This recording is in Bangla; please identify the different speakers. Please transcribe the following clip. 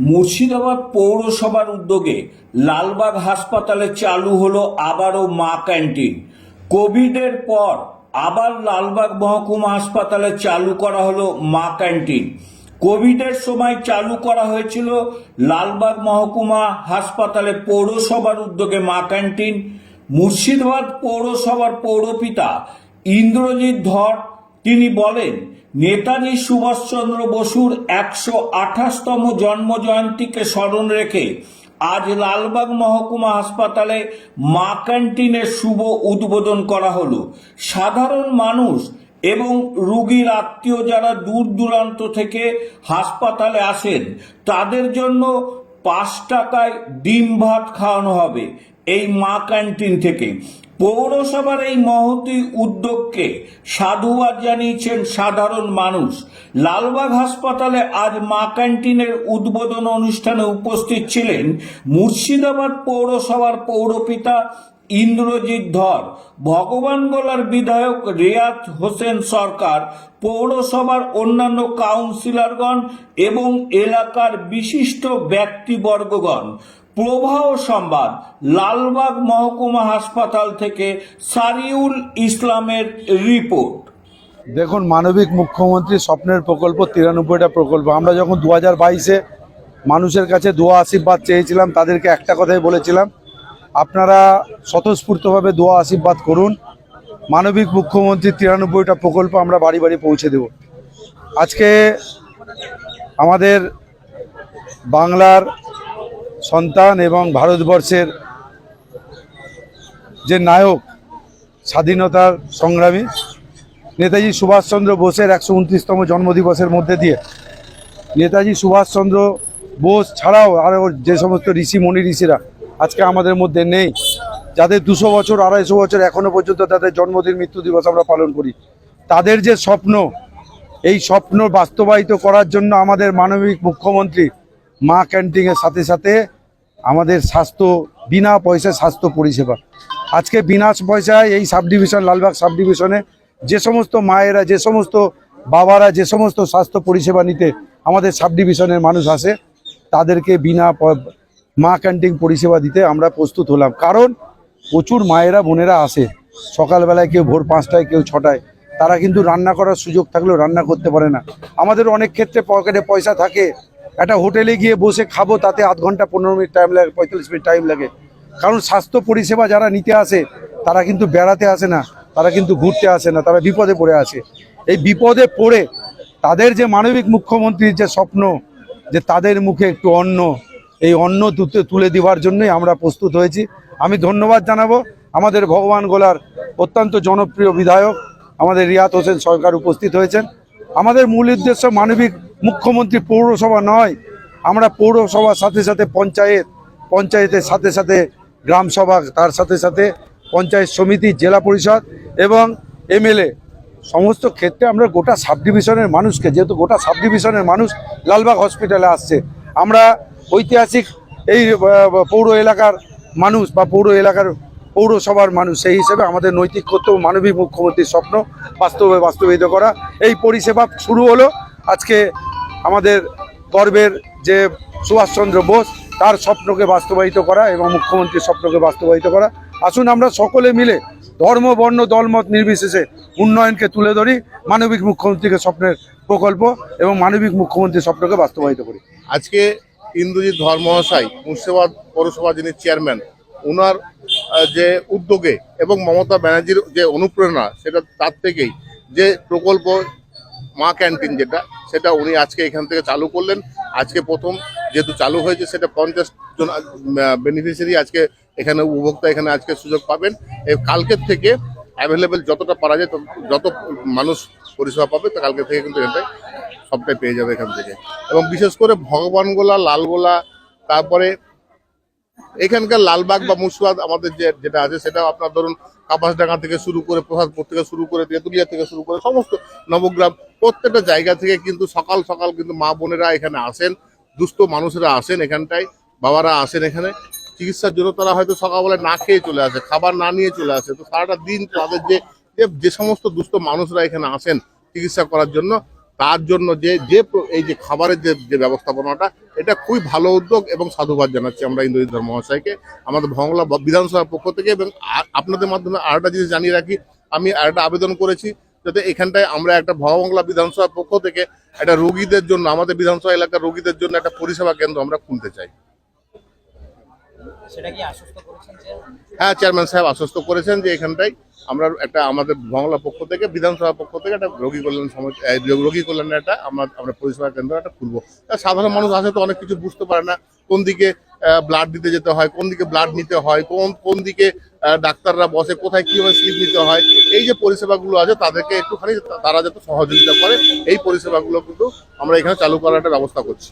Speaker 1: মুর্শিদাবাদ পৌরসভার উদ্যোগে লালবাগ হাসপাতালে চালু হলো আবারও মা ক্যান্টিন। কোভিডের পর আবার লালবাগ মহকুমা হাসপাতালে চালু করা হলো মা ক্যান্টিন। কোভিডের সময় চালু করা হয়েছিল লালবাগ মহকুমা হাসপাতালে পৌরসভার উদ্যোগে মা ক্যান্টিন। মুর্শিদাবাদ পৌরসভার পৌরপিতা ইন্দ্রজিৎ ধর তিনি বলেন নেতাজি সুভাষচন্দ্র বসুর একশো আঠাশতম জন্মজয়ন্তীকে স্মরণ রেখে আজ লালবাগ মহকুমা হাসপাতালে মা ক্যান্টিনের শুভ উদ্বোধন করা হলো। সাধারণ মানুষ এবং রুগীর আত্মীয় যারা দূর দূরান্ত থেকে হাসপাতালে আসেন, তাদের জন্য পাঁচ টাকায় ডিম ভাত খাওয়ানো হবে এই মা ক্যান্টিন থেকে। পৌরসভার এই মহতি উদ্যোগকে সাধুবাদ জানিয়েছেন সাধারণ মানুষ। লালবাগ হাসপাতালে আজ মা ক্যান্টিনের উদ্বোধন অনুষ্ঠানে উপস্থিত ছিলেন মুর্শিদাবাদ পৌরসভার পৌরপিতা ইন্দ্রজিৎ ধর ভগবানগোলার বিধায়ক রিয়াদ হোসেন সরকার, পৌরসভার অন্যান্য কাউন্সিলরগণ এবং এলাকার বিশিষ্ট ব্যক্তিবর্গগণ। প্রবাহ সংবাদ, লালবাগ মহকুমা হাসপাতাল থেকে সারিউল ইসলামের রিপোর্ট।
Speaker 2: দেখুন, মানবিক মুখ্যমন্ত্রী স্বপ্নের প্রকল্প, তিরানব্বইটা প্রকল্প। আমরা যখন দু হাজার বাইশে মানুষের কাছে দোয়া, আশীর্বাদ চেয়েছিলাম, তাদেরকে একটা কথাই বলেছিলাম, আপনারা স্বতঃস্ফূর্তভাবে দোয়া, আশীর্বাদ করুন। মানবিক মুখ্যমন্ত্রী, তিরানব্বইটা প্রকল্প আমরা বাড়ি বাড়ি পৌঁছে দেব। আজকে আমাদের বাংলার সন্তান এবং ভারতবর্ষের যে নায়ক, স্বাধীনতার সংগ্রামী নেতাজি সুভাষচন্দ্র বোসের একশো উনত্রিশতম জন্মদিবসের মধ্যে দিয়ে নেতাজি সুভাষচন্দ্র বোস ছাড়াও আরও যে সমস্ত ঋষি মণি ঋষিরা আজকে আমাদের মধ্যে নেই, যাদের দুশো বছর, আড়াইশো বছর এখনও পর্যন্ত তাদের জন্মদিন, মৃত্যু দিবস আমরা পালন করি। তাদের যে স্বপ্ন, এই স্বপ্ন বাস্তবায়িত করার জন্য আমাদের মানবিক মুখ্যমন্ত্রী মা ক্যান্টিনের সাথে সাথে আমাদের স্বাস্থ্য, বিনা পয়সায় স্বাস্থ্য পরিষেবা। আজকে বিনা পয়সায় এই সাব ডিভিশন লালবাগ সাব ডিভিশনে যে সমস্ত মায়েরা, যে সমস্ত বাবারা, যে সমস্ত স্বাস্থ্য পরিষেবা নিতে আমাদের সাব ডিভিশনের মানুষ আসে, তাদেরকে বিনা মা ক্যান্টিন পরিষেবা দিতে আমরা প্রস্তুত হলাম। কারণ প্রচুর মায়েরা, বোনেরা আসে। সকালবেলায় কেউ ভোর পাঁচটায়, কেউ ছটায়। তারা কিন্তু রান্না করার সুযোগ থাকলেও রান্না করতে পারে না। আমাদের অনেক ক্ষেত্রে পকেটে পয়সা থাকে। একটা হোটেলে গিয়ে বসে খাব, তাতে আধ ঘণ্টা, পনেরো মিনিট টাইম লাগে, পঁয়তাল্লিশ মিনিট টাইম লাগে। কারণ স্বাস্থ্য পরিষেবা যারা নিতে আসে, তারা কিন্তু বেড়াতে আসে না, তারা কিন্তু ঘুরতে আসে না, তারা বিপদে পড়ে আসে। এই বিপদে পড়ে তাদের যে মানবিক মুখ্যমন্ত্রীর যে স্বপ্ন, যে তাদের মুখে একটু অন্ন, এই অন্ন তুতে, তুলে দেওয়ার জন্যই আমরা প্রস্তুত হয়েছি। আমি ধন্যবাদ জানাব আমাদের ভগবান গোলার অত্যন্ত জনপ্রিয় বিধায়ক, আমাদের রিয়াত হোসেন সরকার উপস্থিত হয়েছেন। আমাদের মূল উদ্দেশ্য মানবিক মুখ্যমন্ত্রী পৌরসভা নয়, আমরা পৌরসভার সাথে সাথে পঞ্চায়েত, পঞ্চায়েতের সাথে সাথে গ্রাম সভা তার সাথে সাথে পঞ্চায়েত সমিতি, জেলা পরিষদ এবং এমএলএ। সমস্ত ক্ষেত্রে আমরা গোটা সাব ডিভিশনের মানুষকে, যেহেতু গোটা সাব ডিভিশনের মানুষ লালবাগ হসপিটালে আসছে, আমরা ঐতিহাসিক এই পৌর এলাকার মানুষ বা পৌর এলাকার পৌরসভার মানুষ, সেই হিসেবে আমাদের নৈতিক কর্তব্য, মানবিক মুখ্যমন্ত্রীর স্বপ্ন বাস্তবে বাস্তবায়িত করা। এই পরিষেবা শুরু হলো আজকে আমাদের গর্বের যে সুভাষচন্দ্র বোস, তার স্বপ্নকে বাস্তবায়িত করা এবং মুখ্যমন্ত্রীর স্বপ্নকে বাস্তবায়িত করা। আসুন আমরা সকলে মিলে ধর্ম, বর্ণ, দলমত নির্বিশেষে উন্নয়নকে তুলে ধরি, মানবিক মুখ্যমন্ত্রীকে স্বপ্নের প্রকল্প এবং মানবিক মুখ্যমন্ত্রীর স্বপ্নকে বাস্তবায়িত করি।
Speaker 3: আজকে ইন্দ্রজিৎ ধর মহাশয় মুর্শিদাবাদ পৌরসভা যিনি চেয়ারম্যান ওনার যে উদ্যোগে এবং মমতা ব্যানার্জির যে অনুপ্রেরণা, সেটা তার থেকেই যে প্রকল্প মা ক্যান্টিন যেটা, সেটা উনি আজকে এখান থেকে চালু করলেন। আজকে প্রথম যেহেতু চালু হয়েছে, সেটা পঞ্চাশ জন বেনিফিশিয়ারি আজকে এখানে উপভোক্তা এখানে আজকে সুযোগ পাবেন। কালকের থেকে অ্যাভেলেবেল যতটা পারা যায় যত মানুষ পরিষেবা পাবে, তা কালকে থেকে কিন্তু এটাই সবটাই পেয়ে যাবে এখান থেকে। এবং বিশেষ করে ভগবানগোলা, লালগোলা, তারপরে এখানকার লালবাগ বা মুর্শিদাবাদ আমাদের যে, যেটা আছে সেটা আপনার ধরুন, কাপাসডাঙ্গা থেকে শুরু করে, প্রসাদপুর থেকে শুরু করে, তেঁতুলিয়া থেকে শুরু করে, সমস্ত নবগ্রাম প্রত্যেকটা জায়গা থেকে কিন্তু সকাল সকাল কিন্তু মা বোনেরা এখানে আসেন, দুস্থ মানুষেরা আসেন এখানটায়, বাবারা আসেন এখানে। চিকিৎসার জন্য তারা হয়তো সকালবেলা না খেয়ে চলে আসে, খাবার না নিয়ে চলে আসে। তো সারাটা দিন তাদের যে, যে- সমস্ত দুস্থ মানুষরা এখানে আসেন চিকিৎসা করার জন্য, তার জন্য যে যে এই যে খাবারের যে যে ব্যবস্থাপনাটা, এটা খুবই ভালো উদ্যোগ এবং সাধুবাদ জানাচ্ছি আমরা ইন্দ্রজিৎ মহাশয়কে আমাদের ভংলা বিধানসভার পক্ষ থেকে এবং আপনাদের মাধ্যমে আরেকটা জিনিস জানিয়ে রাখি, আমি আরেকটা আবেদন করেছি যাতে এখানটায় আমরা একটা ভববাংলা বিধানসভার পক্ষ থেকে একটা রোগীদের জন্য, আমাদের বিধানসভা এলাকার রোগীদের জন্য একটা পরিষেবা কেন্দ্র আমরা খুলতে চাই। হ্যাঁ চেয়ারম্যান সাহেব আশ্বস্ত করেছেন যে এখানটায় আমরা একটা আমাদের বাংলা পক্ষ থেকে, বিধানসভা পক্ষ থেকে একটা রোগী কল্যাণ সমাজ রোগী কল্যাণের একটা আমরা আমরা পরিষেবা কেন্দ্র একটা খুলবো। সাধারণ মানুষ আসে তো অনেক কিছু বুঝতে পারে না, কোন দিকে ব্লাড দিতে যেতে হয়, কোন দিকে ব্লাড নিতে হয়, কোন কোন দিকে ডাক্তাররা বসে, কোথায় কীভাবে স্লিপ নিতে হয়, এই যে পরিষেবাগুলো আছে তাদেরকে একটুখানি তারা যাতে সহযোগিতা করে, এই পরিষেবাগুলো কিন্তু আমরা এখানে চালু করার একটা ব্যবস্থা করছি।